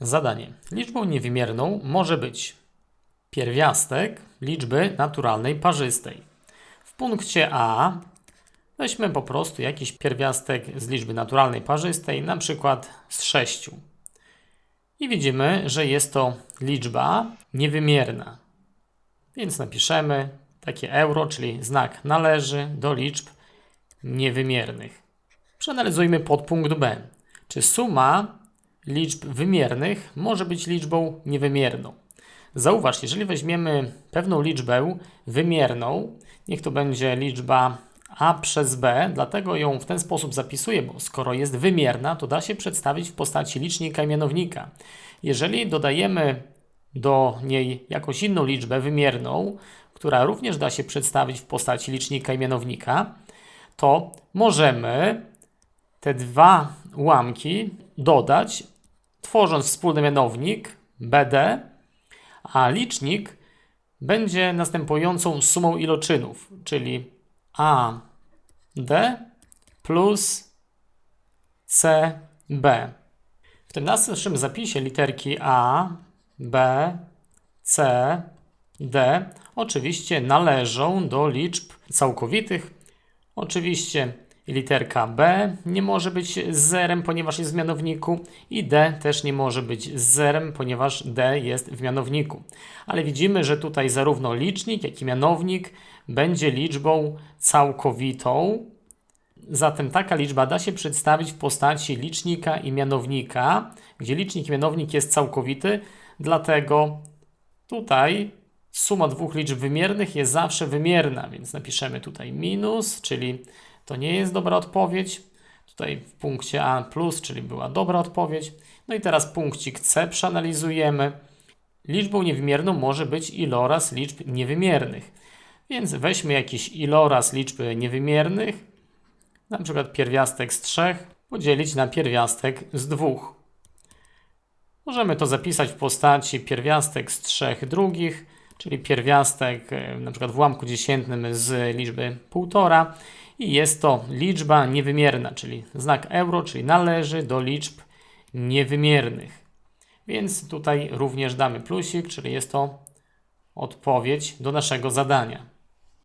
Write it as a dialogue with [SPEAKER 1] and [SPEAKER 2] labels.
[SPEAKER 1] Zadanie. Liczbą niewymierną może być pierwiastek liczby naturalnej parzystej. W punkcie A weźmy po prostu jakiś pierwiastek z liczby naturalnej parzystej, na przykład z 6. I widzimy, że jest to liczba niewymierna. Więc napiszemy takie euro, czyli znak należy do liczb niewymiernych. Przeanalizujmy podpunkt B. Czy suma liczb wymiernych może być liczbą niewymierną? Zauważ, jeżeli weźmiemy pewną liczbę wymierną, niech to będzie liczba a przez b, dlatego ją w ten sposób zapisuję, bo skoro jest wymierna, to da się przedstawić w postaci licznika i mianownika. Jeżeli dodajemy do niej jakąś inną liczbę wymierną, która również da się przedstawić w postaci licznika i mianownika, to możemy te dwa ułamki dodać, tworząc wspólny mianownik BD, a licznik będzie następującą sumą iloczynów, czyli AD plus CB. W tym następnym zapisie literki A, B, C, D oczywiście należą do liczb całkowitych. Oczywiście literka B nie może być zerem, ponieważ jest w mianowniku i D też nie może być zerem, ponieważ D jest w mianowniku. Ale widzimy, że tutaj zarówno licznik, jak i mianownik będzie liczbą całkowitą. Zatem taka liczba da się przedstawić w postaci licznika i mianownika, gdzie licznik i mianownik jest całkowity, dlatego tutaj suma dwóch liczb wymiernych jest zawsze wymierna, więc napiszemy tutaj minus, czyli to nie jest dobra odpowiedź. Tutaj w punkcie A plus, czyli była dobra odpowiedź. No i teraz punkcik C przeanalizujemy. Liczbą niewymierną może być iloraz liczb niewymiernych. Więc weźmy jakiś iloraz liczb niewymiernych, na przykład pierwiastek z 3 podzielić na pierwiastek z 2. Możemy to zapisać w postaci pierwiastek z 3 drugich, czyli pierwiastek e, na przykład w ułamku dziesiętnym z liczby 1,5 i jest to liczba niewymierna, czyli znak euro, czyli należy do liczb niewymiernych. Więc tutaj również damy plusik, czyli jest to odpowiedź do naszego zadania.